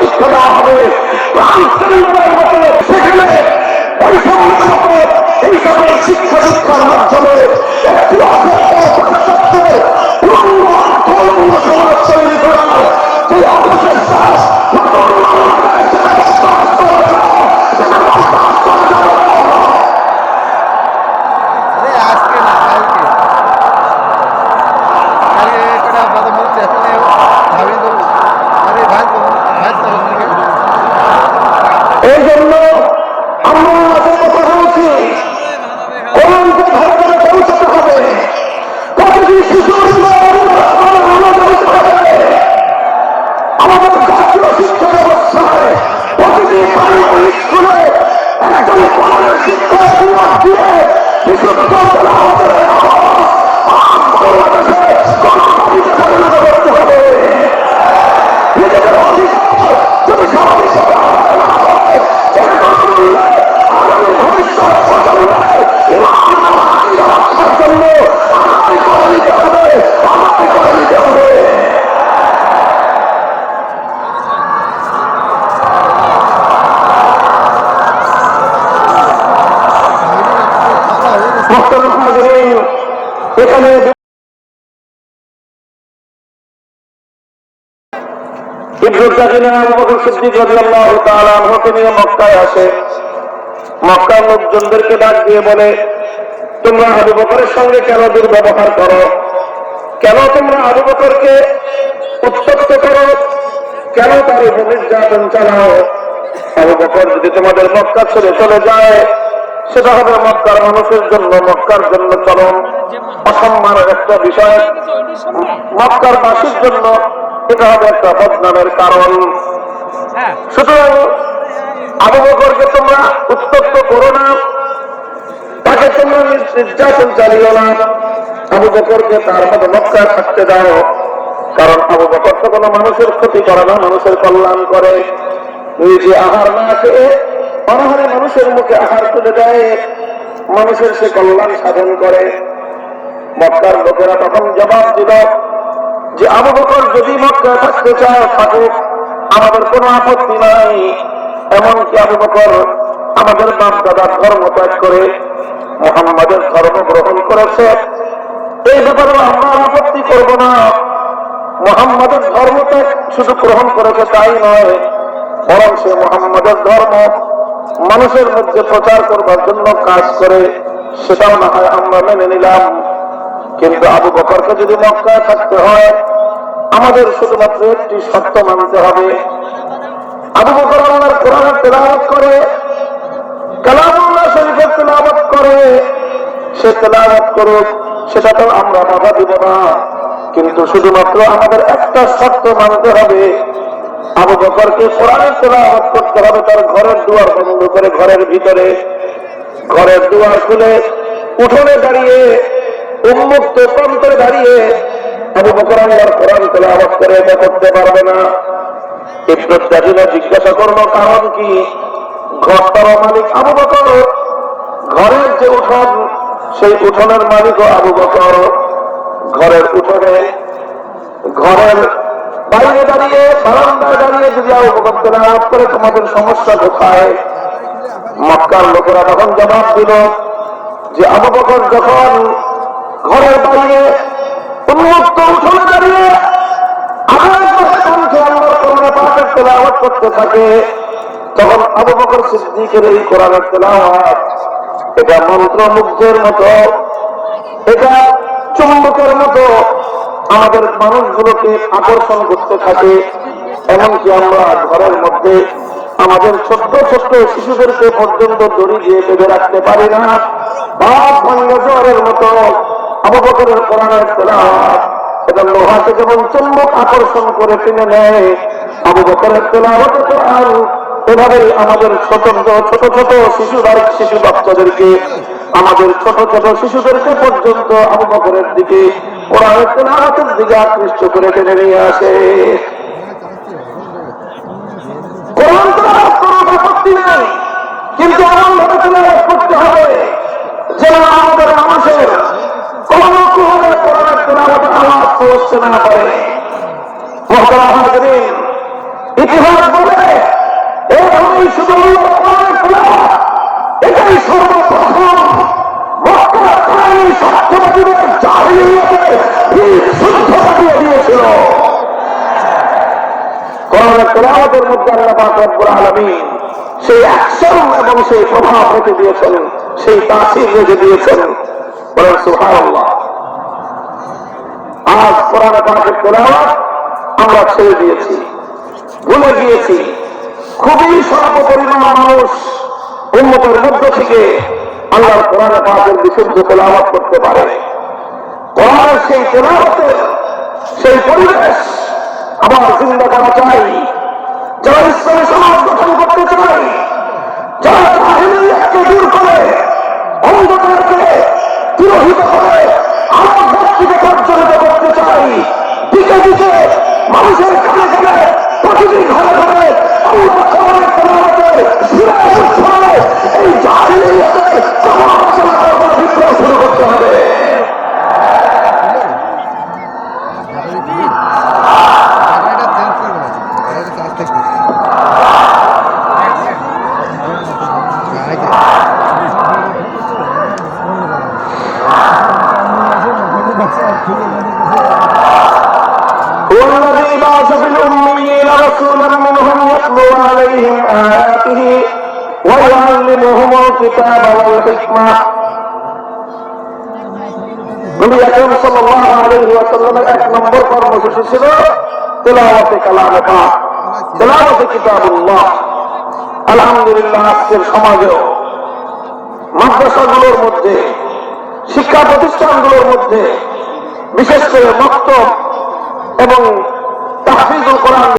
শিক্ষা দেওয়া হবে। সেখানে এই সকল শিক্ষা দীক্ষার মাধ্যমে। একটি জন্য কেন যদি তোমাদের মক্কা ছেড়ে চলে যায় সেটা হবে মক্কার মানুষের জন্য, মক্কার জন্য চরম অসম্মানের একটা বিষয়। মক্কার বাসীর জন্য এটা হবে একটা বদনামের কারণ সুতরাং আবু বকরকে তোমরা উত্তপ্ত করো না তাকে তোমরা নির্যাতন চালিও না। আবু বকরকে তার মতো মক্কা থাকতে দাও কারণ আবু বকর তো কোনো মানুষের ক্ষতি করে না মানুষের কল্যাণ করে। নিজে আহার না খেয়ে অনাহারে মানুষের মুখে আহার তুলে দেয় মানুষের সে কল্যাণ সাধন করে। মক্কার লোকেরা তখন জবাব দিল যে আবু বকর যদি মক্কা থাকতে চায় থাকুক আমাদের কোনো আপত্তি নাই। এমনকি আবু বকর আমাদের বাপ দাদার ধর্ম ত্যাগ করে মোহাম্মদের ধর্ম গ্রহণ করেছে। এই ব্যাপারে আমরা আপত্তি করব না। মোহাম্মদের ধর্ম ত্যাগ শুধু গ্রহণ করেছে তাই নয়, বরং সে মোহাম্মদের ধর্ম মানুষের মধ্যে প্রচার করবার জন্য কাজ করে, সেটাও না হয় আমরা মেনে নিলাম। কিন্তু আবু বকরকে যদি মক্কায় থাকতে হয়, আমাদের শুধুমাত্র একটি সত্য মানতে হবে। আবু বকর আল্লাহর কোরআনের তেলাওয়াত করে, কালামুল্লাহ শরীফের তেলাওয়াত করে। সে তেলাওয়াত করুক, সেটা তো আমরা বাধা দিব না। কিন্তু শুধুমাত্র আমাদের একটা শর্ত মানতে হবে। আবু বকরকে কোরআনের তেলাওয়াত করতে হবে তার ঘরের দুয়ার বন্ধ করে ঘরের ভিতরে। ঘরের দুয়ার খুলে উঠোনে দাঁড়িয়ে উন্মুক্ত প্রান্তে দাঁড়িয়ে আবু বকর আল্লাহর কোরআন তেলাওয়াত করে, এটা করতে পারবে না। ইবনুদ্দাহিনা জিজ্ঞাসা করল, কারণ কি? ঘরটার মালিক আবু বকর। ঘরের যে উঠোন, সেই উঠোনের মালিকও আবু বকর। ঘরের উঠোনে ঘরের বাইরে দাঁড়িয়ে, বারান্দায় দাঁড়িয়ে যদি আবু বকর তেলাওয়াত করে, তোমাদের সমস্যা কোথায়? মক্কার লোকেরা তখন জবাব দিল যে, আবু বকর যখন ঘরের বাইরে উন্মুক্ত উঠোনে দাঁড়িয়ে আমাদের মানুষগুলোকে আকর্ষণ করতে থাকে। এমনকি আমরা ঘরের মধ্যে আমাদের ছোট্ট ছোট্ট শিশুদেরকে পর্যন্ত দড়ি দিয়ে বেঁধে রাখতে পারি না। বাপ ভাঙ্গা মতো আবু বকরের কোরআনের এটা লোহাকে যেমন চুম্বক আকর্ষণ করে টেনে নেয়। আবু বকরের কোরআন আমাদের ছোট ছোট ছোট শিশুদার, শিশু বাচ্চাদেরকে, আমাদের ছোট ছোট শিশুদেরকে পর্যন্ত আবু বকরের দিকে কোরআনের দিকে আকৃষ্ট করে টেনে নিয়ে আসে। কোরআন আপত্তি নেই, কিন্তু এমন ভাবে তেলাওয়াত করতে হবে যেন আমাদের মানুষের কোন কুহরে কোরআনের তেলাওয়াতের আওয়াজ পৌঁছতে না পারে ইতিহাস বলে শুধু এটাই সর্বপ্রথম সেই অ্যাকশন এবং প্রভাব রেখে দিয়েছেন, সেই তাসির রেখে দিয়েছেন। বলেন সুবহানাল্লাহ। আজ কোরআনে পাকের তেলাওয়াত আমরা ছেড়ে দিয়েছি, ভুলে গিয়েছি। খুবই স্বল্প পরিমাণ মানুষ উন্নতের মধ্য থেকে আল্লাহর কোরআনে পাকের বিশুদ্ধ তেলাওয়াত করতে পারে। কোরআনের সেই তেলাওয়াতের সেই পরিবেশ আবার জিন্দা করা চাই যারা ইসলামী সমাজ গঠন করতে চাই যারা জাহিলিয়াতকে দূর করে অন্ধকারকে তিরোহিত করে আমার ভক্তিকে প্রজ্বলিত করতে চাই দিকে দিকে মানুষের কানে কানে প্রতিদিন ঘরে ঘরে আল্লাহ কোরআনের তেলাওয়াতে সুরায় উচ্ছ্বাসে এই জাহিলিয়াতে সমালোচনা করার বিপ্লব শুরু করতে হবে ব্যাটারিটা চেঞ্জ করব না ব্যাটারি চার্জ থাকবে هو الذي بعث في الأميين رسولا منهم يتلو عليهم آياته ويعلمهم الكتاب والحكمة নবী আকরম সাল্লাল্লাহু আলাইহি ওয়াসাল্লামের এক নম্বর কর্মসূচি ছিল তেলাওয়াতে কালামে পাক তেলাওয়াতে কিতাবুল্লাহ আলহামদুলিল্লাহ আজকের সমাজেও মাদ্রাসাগুলোর মধ্যে শিক্ষা প্রতিষ্ঠানগুলোর মধ্যে বিশেষ করে মক্তব এবং তাহফিজুল কোরআন